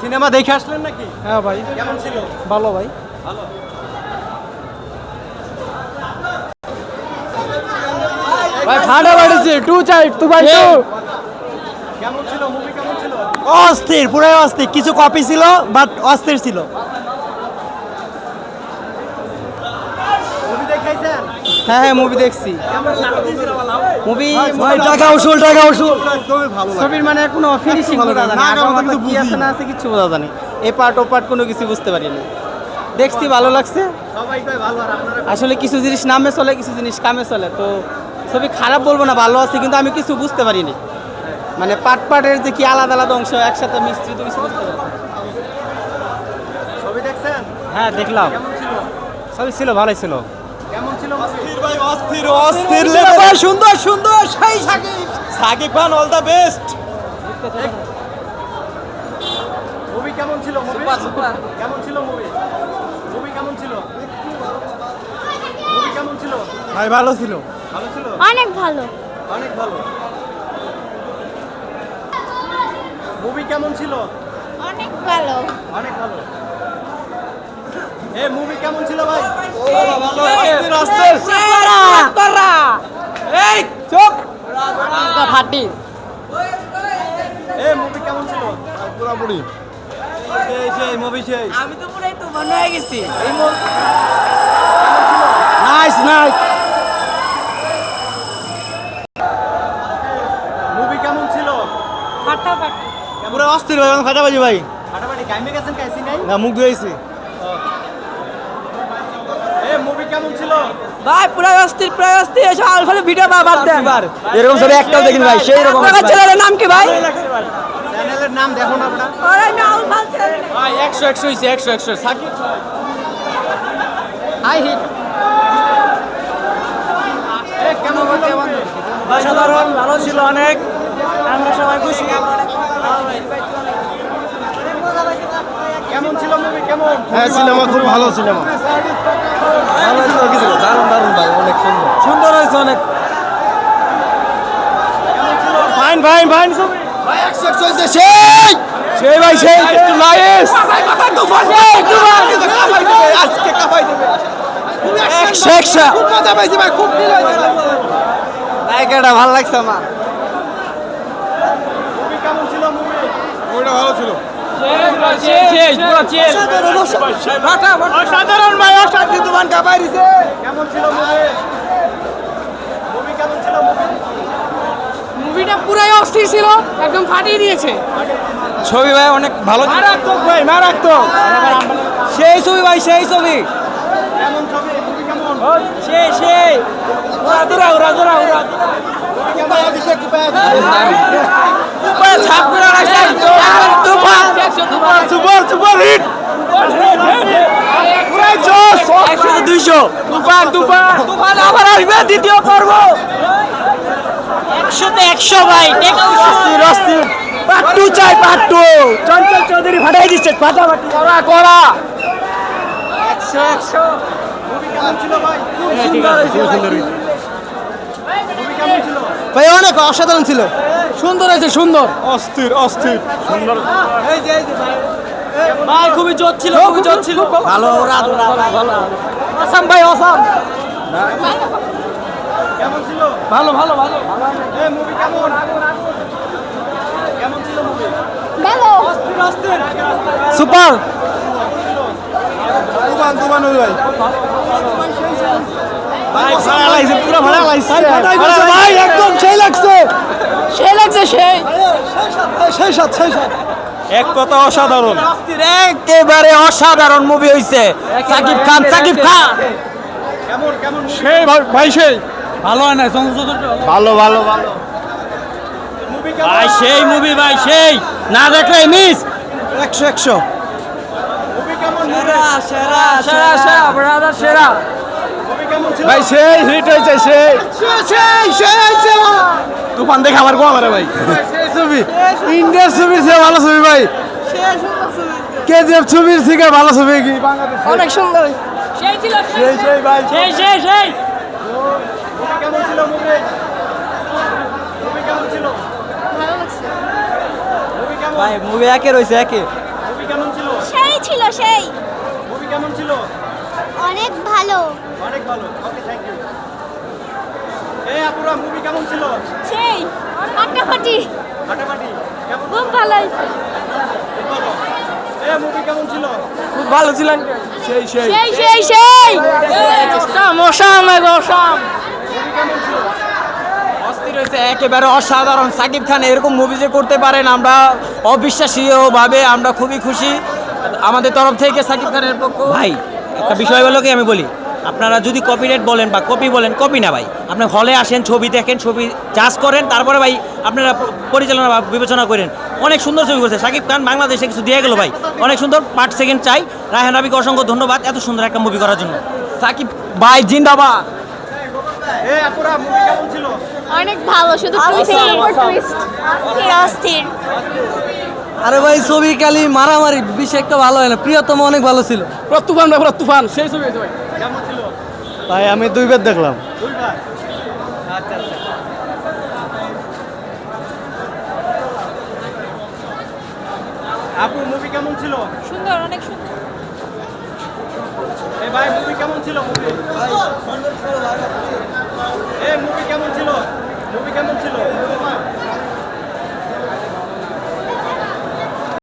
Cinema দেখে আসলেন নাকি? হ্যাঁ ভাই। কেমন ছিল? ভালো ভাই। ভালো। ভাই ফাটা বাড়িছে। টু চাই টু বাই টু। কেমন ছিল? মুভি কেমন ছিল? অস্থির পুরাই অস্থির। কিছু কপি ছিল বাট অস্থির ছিল। হ্যাঁ হ্যাঁ মুভি দেখছি। কেমন লাগতেছিল বলো মুভি টাকা উসুল টাকা উসুল। একদমই ভালো ছবির মানে কোনো ফিনিশিং বোঝা যায় না। মতো কি আছে না আছে কিছু বোঝা যায় না। এই পার্ট ও পার্ট কোনো কিছু বুঝতে পারিনি। দেখছি ভালো লাগছে। সবাই কয় ভালো আর আপনারা আসলে কিছু জিনিস নামে চলে কিছু জিনিস কামে চলে। তো ছবি খারাপ বলব না ভালো আছে কিন্তু আমি কিছু বুঝতে পারিনি। মানে পার্ট পাটের যে কি আলাদা আলাদা অংশ একসাথে মিশ্রিত কিছু বুঝতে পারি ছবি দেখছেন? হ্যাঁ দেখলাম। ছবি ছিল ভালোই ছিল। কেমন ছিল অস্থির অস্থির অস্থির সুন্দর সুন্দর সেই Shakib. Shakib Khan all the best movie কেমন ছিল মুভি? কেমন ছিল মুভি? মুভি কেমন ছিল? মুভি কেমন ছিল? ভাই ভালো ছিল। ভালো ছিল? অনেক ভালো। অনেক ভালো। মুভি কেমন ছিল? অনেক ভালো। অনেক ভালো। এ মুভি কেমন ছিল ভাই? এই ফাটি এ মুভি কেমন ছিল? পুরাপুরি। সেই সেই মুভি সেই। আমি তো পুরাই তুফান হয়ে গেছি। নাইস নাইস মুভি কেমন ছিল? পুরো অস্থির ভাই ফাটাবাজি ভাই। ফাটাফাটি গাইমে গেছেন কাইসি নাই? না মুখ ধুয়েছি এ মুভি কেমন ছিল? ভাই অস্থির অস্থির এসে আলফালে ভিডিও বাবার দেন। এরকম ছবি একটাও দেখিনি ভাই সেই রকম আপনার নাম কি ভাই? চ্যানেলের নাম দেখুন আপনার। ভাই একশো একশো হয়েছে একশো একশো। Shakib high hit. এ কেমন movie? সাধারণ ভালো ছিল অনেক। আমরা সবাই খুশি। কেমন ছিল মুভি কেমন? হ্যাঁ সিনেমা খুব ভালো সিনেমা ভালো ছিল কিছু দারুণ দারুণ ভাই অনেক সুন্দর সুন্দর হয়েছে অনেক ফাইন ফাইন ফাইন ভাই একশো একশো হয়েছে সেই সেই ভাই সেই নাইস আজকে খুব মজা পাইছি ভাই ফিল ভালো লাগছে আমার ভালো ছিল অসাধারণ। ভাই দোকান কাপাই দিছে। কেমন ছিল মুভি? মুভি কেমন ছিল মুভি? মুভিটা পুরাই অস্থির ছিল একদম ফাটিয়ে দিয়েছে। ছবি ভাই অনেক ভালো মারাত্মক ভাই মারাত্মক। সেই ছবি ভাই সেই ছবি। কেমন ছবি? মুভি কেমন? সেই সেই। রাখছে। Toofan super super hit. একশো দুইশো। তুফান তুফান। তুফান আবার আসবে দ্বিতীয় পর্ব। একশোতে একশো ভাই অস্থির অস্থির পার্ট চাই পার্ট চঞ্চল চৌধুরী ফাটাই দিচ্ছে ফাটাফাটি। করা একশো একশো। ভাই। অনেক অসাধারণ ছিল। সুন্দর হয়েছে সুন্দর। অস্থির অস্থির। সুন্দর ভাই খুবই জোর ছিল খুবই জোর ছিল। ভালো ভালো আসাম ভাই আসাম। কেমন ছিল ভালো ভালো ভালো। এ মুভি কেমন? কেমন ছিল মুভি ভালো। সুপার। দুবান দুবান ওই ভাই ভাই ভাড়া লাইছে পুরো ভাড়া লাইছে ভাই একদম সেই লাগছে। সেই লাগছে সেই। সেই সাত সেই সাত। এক কথা অসাধারণ। একেবারে অসাধারণ মুভি হইছে। সাকিব খান সাকিব খান! কেমন কেমন সেই ভাই সেই। ভালো হয় না ভালো। ভালো ভালো ভাই সেই মুভি ভাই সেই। না দেখলে মিস একশো একশো। সেরা সেরা সেরা সেরা ব্রাদার সেরা। মুভি কেমন ছিল ভাই সেই হিট হয়েছে সেই। সেই সেই হয়েছে তুফান দেখে আমার গোয়া মারে ভাই। ছবি ইন্ডিয়ার ছবির চেয়ে ভালো ছবি ভাই। কেজিএফ ছবির থেকে ভালো ছবি কি? অনেক সুন্দর। সেই ছিল সেই সেই ভাই সেই সেই সেই। মুভি কেমন ছিল মুভি? মুভি কেমন ছিল? ভালো লাগছে। মুভি কেমন? ভাই মুভি একে একে। ছিল? সেই মুভি কেমন ছিল? অনেক ভালো। অনেক ভালো। ওকে থ্যাংক ইউ এই আপুরা মুভি কেমন ছিল? সেই ফাটাফাটি। ফাটাফাটি কেমন? খুব ভালো এই মুভি কেমন ছিল? খুব ভালো ছিলেন সেই সেই। সেই সেই সেই। Awesome awesome awesome. মুভি কেমন ছিল? অস্থির হয়েছে একেবারে অসাধারণ। সাকিব খান এরকম মুভি যে করতে পারেন আমরা অবিশ্বাসীয়ভাবে আমরা খুবই খুশি। আমাদের তরফ থেকে সাকিব খানের পক্ষ ভাই একটা বিষয় হলো কি আমি বলি? আপনারা যদি কপিরাইট বলেন বা কপি বলেন কপি না ভাই। আপনি হলে আসেন ছবি দেখেন ছবি চাষ করেন তারপরে ভাই আপনারা পরিচালনা বা বিবেচনা করেন। অনেক সুন্দর ছবি করছে। সাকিব খান বাংলাদেশে কিছু দিয়ে গেল ভাই। অনেক সুন্দর পার্ট সেকেন্ড চাই। রায়হান রাবিকে অসংখ্য ধন্যবাদ এত সুন্দর একটা মুভি করার জন্য। সাকিব ভাই জিন্দাবাদ। অনেক ভালো শুধু অস্থির। আরে ভাই ছবি কালি মারামারি বেশি একটা ভালো হয় না। প্রিয়তম অনেক ভালো ছিল। পুরো তুফান ভাই পুরো তুফান সেই ছবি। ভাই কেমন ছিল? ভাই আমি দুইবার দেখলাম। আচ্ছা আচ্ছা। আপু মুভি কেমন ছিল? সুন্দর অনেক সুন্দর। এই ভাই মুভি কেমন ছিল মুভি এই মুভি কেমন ছিল? মুভি কেমন ছিল?